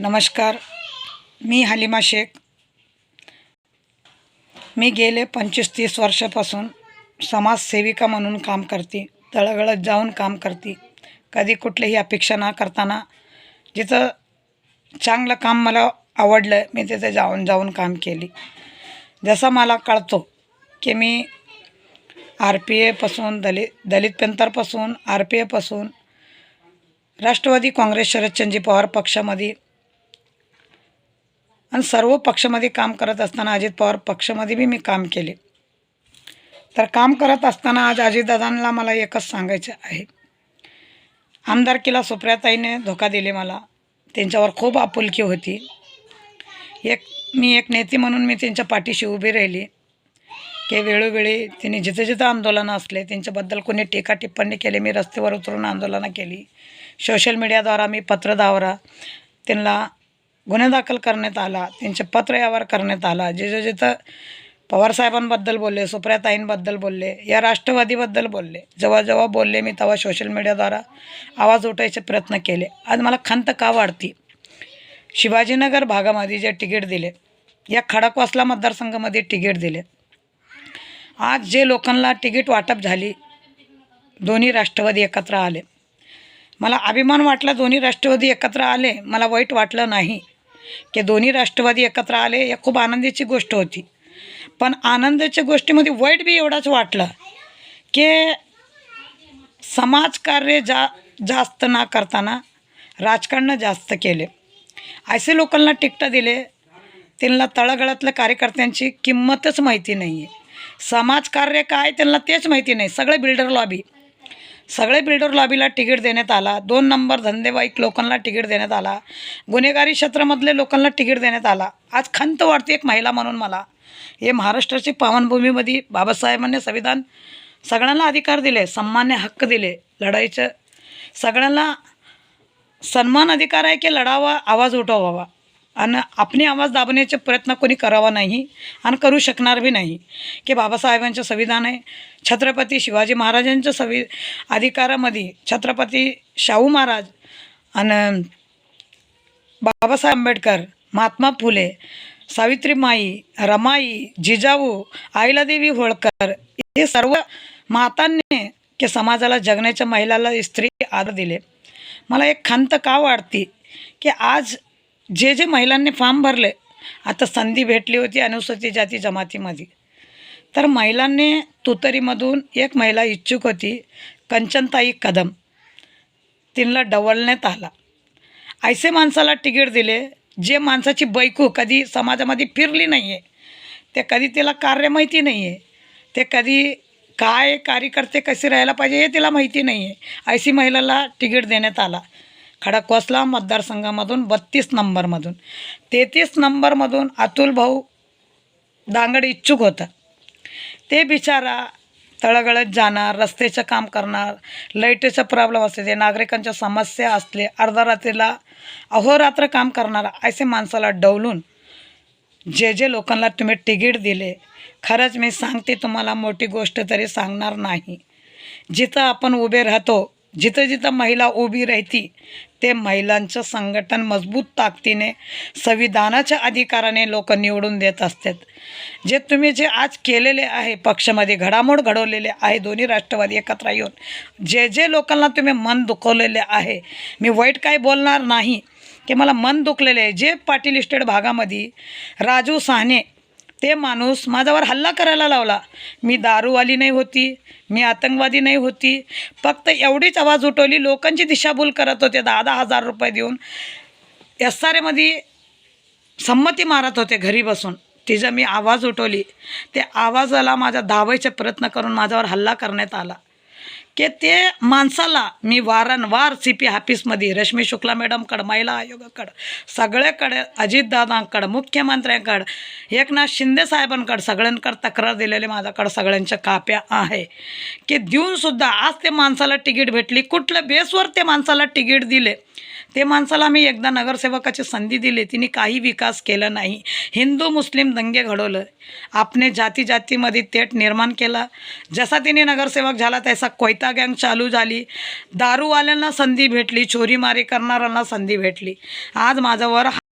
नमस्कार मी हलिमा शेख. मी गेले पंचवीस तीस वर्षापासून समाजसेविका म्हणून काम करते तळगळत जाऊन काम करते. कधी कुठलीही अपेक्षा न करताना जिथं चांगलं काम मला आवडलं मी तिथे जाऊन जाऊन काम केली. जसं मला कळतो की मी आर पी एपासून दलित दलित पेंथरपासून आर पी एपासून राष्ट्रवादी काँग्रेस शरदचंद्रजी पवार पक्षामध्ये आणि सर्व पक्षामध्ये काम करत असताना अजित पवार पक्षामध्ये बी मी काम केले. तर काम करत असताना आज अजितदादांना मला एकच सांगायचं आहे. आमदारकीला सुप्रियाताईने धोका दिले मला. त्यांच्यावर खूप आपुलकी होती. एक मी एक नेते म्हणून मी त्यांच्या पाठीशी उभी राहिली. की वेळोवेळी त्यांनी जिथं जिथं आंदोलनं असले त्यांच्याबद्दल कोणी टीका टिप्पणी केली मी रस्त्यावर उतरून आंदोलनं केली. सोशल मीडियाद्वारा मी पत्रद्वारा त्यांना गुन्हे दाखल करण्यात आला त्यांचे पत्र यावर करण्यात आला. जिथं जिथं पवारसाहेबांबद्दल बोलले सुप्रियाताईंबद्दल बोलले या राष्ट्रवादीबद्दल बोलले. जेव्हा जेव्हा बोलले मी तेव्हा सोशल मीडियाद्वारा आवाज उठायचे प्रयत्न केले. आज मला खंत का वाढती? शिवाजीनगर भागामध्ये जे तिकीट दिले या खडकवासला मतदारसंघामध्ये तिकीट दिले. आज जे लोकांना तिकीट वाटप झाली दोन्ही राष्ट्रवादी एकत्र आले. मला अभिमान वाटला दोन्ही राष्ट्रवादी एकत्र आले मला वाईट वाटलं नाही. की दोन्ही राष्ट्रवादी एकत्र आले या खूप आनंदाची गोष्ट होती. पण आनंदाच्या गोष्टीमध्ये वाईट बी एवढाच वाटलं की समाजकार्य जा जास्त ना करताना राजकारण जास्त केले. असे लोकांना टिकटं दिले. त्यांना तळागाळातल्या कार्यकर्त्यांची किंमतच माहिती नाही आहे समाजकार्य काय त्यांना तेच माहिती नाही. सगळे बिल्डर लॉबी. सगळे बिल्डर लॉबीला तिकीट देण्यात आला. दोन नंबर धंदेवाईक लोकांना तिकीट देण्यात आला. गुन्हेगारी क्षेत्रामधले लोकांना तिकीट देण्यात आला. आज खंत वाटते एक महिला म्हणून मला. हे महाराष्ट्राची पावनभूमीमध्ये बाबासाहेबांनी संविधान सगळ्यांना अधिकार दिले सन्मान्य हक्क दिले. लढाईचं सगळ्यांना सन्मान अधिकार आहे की लढावा आवाज उठवावा. आणि आपली आवाज दाबण्याचे प्रयत्न कोणी करावा नाही आणि करू शकणार बी नाही. की बाबासाहेबांचं संविधान आहे छत्रपती शिवाजी महाराजांच्या संवि अधिकारामध्ये छत्रपती शाहू महाराज आणि बाबासाहेब आंबेडकर महात्मा फुले सावित्रीमाई रमाई जिजाऊ आईलादेवी होळकर हे सर्व मातांनी की समाजाला जगण्याच्या महिलाला स्त्री आदर दिले. मला एक खंत का वाटते की आज जे जे महिलांनी फॉर्म भरले आता संधी भेटली होती अनुसूचित जाती जमातीमध्ये. तर महिलांनी तुतरीमधून एक महिला इच्छुक होती कंचनताई कदम. तिला डवलण्यात आला. ऐसे माणसाला तिकीट दिले जे माणसाची बैकू कधी समाजामध्ये फिरली नाही आहे ते कधी तिला कार्य माहिती नाही आहे ते कधी काय कार्यकर्ते कसे राहायला पाहिजे हे तिला माहिती नाही आहे ऐसी महिलाला तिकीट देण्यात आला. खडकवासला मतदारसंघामधून बत्तीस नंबरमधून. तेहतीस नंबरमधून अतुल भाऊ दांगड इच्छुक होता. ते बिचारा तळगळत जाणार रस्त्याचं काम करणार लाईटीचा प्रॉब्लेम असते ते नागरिकांच्या समस्या असले अर्धा रात्रीला अहोरात्र काम करणारा असे माणसाला डवलून जे जे लोकांना तुम्ही तिकीट दिले खरंच मी सांगते तुम्हाला मोठी गोष्ट तरी सांगणार नाही. जिथं आपण उभे राहतो जिथं जिथं महिला उभी राहती ते महिलांचं संघटन मजबूत ताकदीने संविधानाच्या अधिकाराने लोक निवडून देत असतात. जे तुम्ही जे आज केलेले आहे पक्षामध्ये घडामोड घडवलेले आहे दोन्ही राष्ट्रवादी एकत्र येऊन जे जे लोकांना तुम्ही मन दुखवलेले आहे मी वाईट काय बोलणार नाही की मला मन दुखलेले आहे. जे पाटील इस्टेट भागामध्ये राजू साने ते माणूस माझ्यावर हल्ला करायला लावला. मी दारूवाली नाही होती मी आतंकवादी नाही होती. फक्त एवढीच आवाज उठवली लोकांची दिशाभूल करत होते. दहा दहा हजार रुपये देऊन एस आर एमध्ये संमती मारत होते घरी बसून. तिचा मी आवाज उठवली. त्या आवाजाला माझा धावायचा प्रयत्न करून माझ्यावर हल्ला करण्यात आला. की ते माणसाला मी वारंवार सी पी ऑफिसमध्ये रश्मी शुक्ला मॅडमकडं महिला आयोगाकडं सगळ्याकडे अजितदादांकडं मुख्यमंत्र्यांकडं एकनाथ शिंदे साहेबांकडं सगळ्यांकडं तक्रार दिलेले माझ्याकडं सगळ्यांच्या काप्या आहे. की देऊनसुद्धा आज ते माणसाला तिकीट भेटली कुठल्या बेसवर ते माणसाला तिकीट दिले? ते माणसाला मी एकदा नगरसेवकाची संधी दिली तिने काही विकास केला नाही. हिंदू मुस्लिम दंगे घडवलं. आपने जाती जातीमध्ये तेट निर्माण केला. जसा तिने नगरसेवक झाला तसा कोयता गँग चालू झाली. दारूवाल्यांना संधी भेटली चोरीमारी करणाऱ्यांना संधी भेटली. आज माझ्यावर